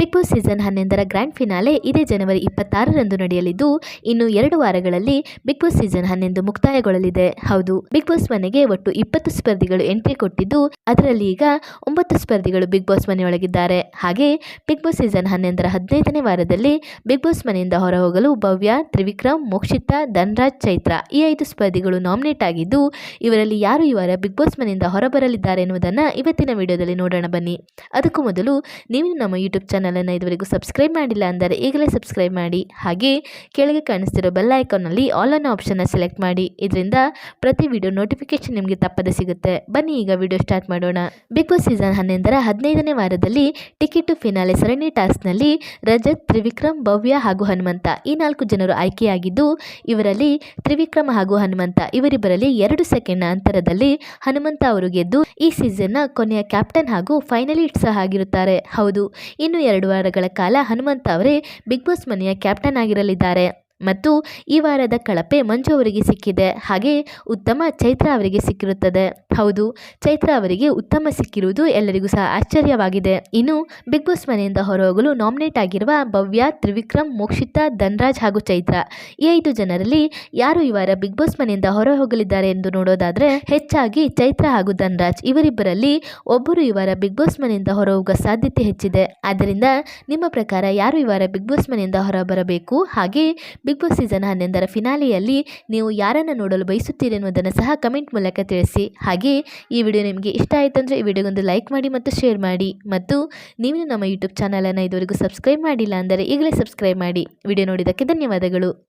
Big Boss season ಹನ್ನೊಂದರ grand finale ಇದೇ ಜನವರಿ ಇಪ್ಪತ್ತಾರರಂದು ನಡೆಯಲಿದ್ದು, ಇನ್ನು ಎರಡು ವಾರಗಳಲ್ಲಿ ಬಿಗ್ ಬಾಸ್ ಸೀಸನ್ ಹನ್ನೊಂದು ಮುಕ್ತಾಯಗೊಳ್ಳಲಿದೆ. ಹೌದು, ಬಿಗ್ ಬಾಸ್ ಮನೆಗೆ ಒಟ್ಟು ಇಪ್ಪತ್ತು ಸ್ಪರ್ಧಿಗಳು ಎಂಟ್ರಿ ಕೊಟ್ಟಿದ್ದು, ಅದರಲ್ಲಿ ಈಗ ಒಂಬತ್ತು ಸ್ಪರ್ಧಿಗಳು ಬಿಗ್ ಬಾಸ್ ಮನೆಯೊಳಗಿದ್ದಾರೆ. ಹಾಗೆ, ಬಿಗ್ ಬಾಸ್ ಸೀಸನ್ ಹನ್ನೊಂದರ ಹದಿನೈದನೇ ವಾರದಲ್ಲಿ ಬಿಗ್ ಬಾಸ್ ಮನೆಯಿಂದ ಹೊರಹೋಗಲು ಭವ್ಯ, ತ್ರಿವಿಕ್ರಮ್, ಮೋಕ್ಷಿತಾ, ಧನ್ರಾಜ್, ಚೈತ್ರ ಈ ಐದು ಸ್ಪರ್ಧಿಗಳು ನಾಮಿನೇಟ್ ಆಗಿದ್ದು, ಇವರಲ್ಲಿ ಯಾರು ಈ ವಾರ ಬಿಗ್ ಬಾಸ್ ಮನೆಯಿಂದ ಹೊರಬರಲಿದ್ದಾರೆ ಎನ್ನುವುದನ್ನು ಇವತ್ತಿನ ವಿಡಿಯೋದಲ್ಲಿ ನೋಡೋಣ ಬನ್ನಿ. ಅದಕ್ಕೂ ಮೊದಲು, ನೀವು ನಮ್ಮ ಯೂಟ್ಯೂಬ್ ಚಾನಲನ್ನು ಇದುವರೆಗೂ ಸಬ್ಸ್ಕ್ರೈಬ್ ಮಾಡಿಲ್ಲ ಅಂದರೆ ಈಗಲೇ ಸಬ್ಸ್ಕ್ರೈಬ್ ಮಾಡಿ. ಹಾಗೆ ಕೆಳಗೆ ಕಾಣಿಸ್ತಿರೋ ಬೆಲ್ ಐಕಾನಲ್ಲಿ ಆಲ್ ಅನ್ನೋ ಆಪ್ಷನ್ನ ಸೆಲೆಕ್ಟ್ ಮಾಡಿ. ಇದರಿಂದ ಪ್ರತಿ ವಿಡಿಯೋ ನೋಟಿಫಿಕೇಶನ್ ನಿಮಗೆ ತಪ್ಪದೆ ಸಿಗುತ್ತೆ. ಬನ್ನಿ ಈಗ ವಿಡಿಯೋ ಸ್ಟಾರ್ಟ್ ಮಾಡೋಣ. ಬಿಗ್ ಬಾಸ್ ಸೀಸನ್ ಹನ್ನೊಂದರ ಹದಿನೈದನೇ ವಾರದಲ್ಲಿ ಟಿಕೆಟ್ ಟು ಫಿನಾಲೆ ಸರಣಿ ಟಾಸ್ಕ್ನಲ್ಲಿ ರಜತ್, ತ್ರಿವಿಕ್ರಮ್, ಭವ್ಯ ಹಾಗೂ ಹನುಮಂತ ಈ ನಾಲ್ಕು ಜನರು ಆಯ್ಕೆಯಾಗಿದ್ದು, ಇವರಲ್ಲಿ ತ್ರಿವಿಕ್ರಮ ಹಾಗೂ ಹನುಮಂತ ಇವರಿಬ್ಬರಲ್ಲಿ ಎರಡು ಸೆಕೆಂಡ್ನ ಅಂತರದಲ್ಲಿ ಹನುಮಂತ ಅವರು ಗೆದ್ದು ಈ ಸೀಸನ್ನ ಕೊನೆಯ ಕ್ಯಾಪ್ಟನ್ ಹಾಗೂ ಫೈನಲಿಸ್ಟ್ ಸಹ ಆಗಿರುತ್ತಾರೆ. ಹೌದು, ಇನ್ನು ಎರಡು ವಾರಗಳ ಕಾಲ ಹನುಮಂತ ಅವರೇ ಬಿಗ್ ಬಾಸ್ ಮನೆಯ ಕ್ಯಾಪ್ಟನ್ ಆಗಿರಲಿದ್ದಾರೆ. ಮತ್ತು ಈ ವಾರದ ಕಳಪೆ ಮಂಜು ಅವರಿಗೆ ಸಿಕ್ಕಿದೆ. ಹಾಗೆ ಉತ್ತಮ ಚೈತ್ರ ಅವರಿಗೆ ಸಿಕ್ಕಿರುತ್ತದೆ. ಹೌದು, ಚೈತ್ರ ಅವರಿಗೆ ಉತ್ತಮ ಸಿಕ್ಕಿರುವುದು ಎಲ್ಲರಿಗೂ ಸಹ ಆಶ್ಚರ್ಯವಾಗಿದೆ. ಇನ್ನು ಬಿಗ್ ಬಾಸ್ ಮನೆಯಿಂದ ಹೊರಹೋಗಲು ನಾಮಿನೇಟ್ ಆಗಿರುವ ಭವ್ಯ, ತ್ರಿವಿಕ್ರಮ್, ಮೋಕ್ಷಿತಾ, ಧನ್ರಾಜ್ ಹಾಗೂ ಚೈತ್ರ ಈ ಐದು ಜನರಲ್ಲಿ ಯಾರು ಈ ವಾರ ಬಿಗ್ ಬಾಸ್ ಮನೆಯಿಂದ ಹೊರ ಹೋಗಲಿದ್ದಾರೆ ಎಂದು ನೋಡೋದಾದ್ರೆ ಹೆಚ್ಚಾಗಿ ಚೈತ್ರ ಹಾಗೂ ಧನ್ರಾಜ್. ಇವರಿಬ್ಬರಲ್ಲಿ ಒಬ್ಬರು ಈ ವಾರ ಬಿಗ್ ಬಾಸ್ ಮನೆಯಿಂದ ಹೊರ ಹೋಗುವ ಸಾಧ್ಯತೆ ಹೆಚ್ಚಿದೆ. ಆದ್ದರಿಂದ ನಿಮ್ಮ ಪ್ರಕಾರ ಯಾರು ಈ ವಾರ ಬಿಗ್ ಬಾಸ್ ಮನೆಯಿಂದ ಹೊರ ಬರಬೇಕು ಹಾಗೆ ಬಿಗ್ ಬಾಸ್ ಸೀಸನ್ ಹನ್ನೊಂದರ ಫಿನಾಲೆಯಲ್ಲಿ ನೀವು ಯಾರನ್ನು ನೋಡಲು ಬಯಸುತ್ತೀರಿ ಎನ್ನುವುದನ್ನು ಸಹ ಕಮೆಂಟ್ ಮೂಲಕ ತಿಳಿಸಿ. ಹಾಗೆಯೇ ಈ ವಿಡಿಯೋ ನಿಮಗೆ ಇಷ್ಟ ಆಯಿತಂದರೆ ಈ ವಿಡಿಯೋಗೊಂದು ಲೈಕ್ ಮಾಡಿ ಮತ್ತು ಶೇರ್ ಮಾಡಿ. ಮತ್ತು ನೀವು ನಮ್ಮ ಯೂಟ್ಯೂಬ್ ಚಾನಲನ್ನು ಇದುವರೆಗೂ ಸಬ್ಸ್ಕ್ರೈಬ್ ಮಾಡಿಲ್ಲ ಅಂದರೆ ಈಗಲೇ ಸಬ್ಸ್ಕ್ರೈಬ್ ಮಾಡಿ. ವಿಡಿಯೋ ನೋಡಿದ್ದಕ್ಕೆ ಧನ್ಯವಾದಗಳು.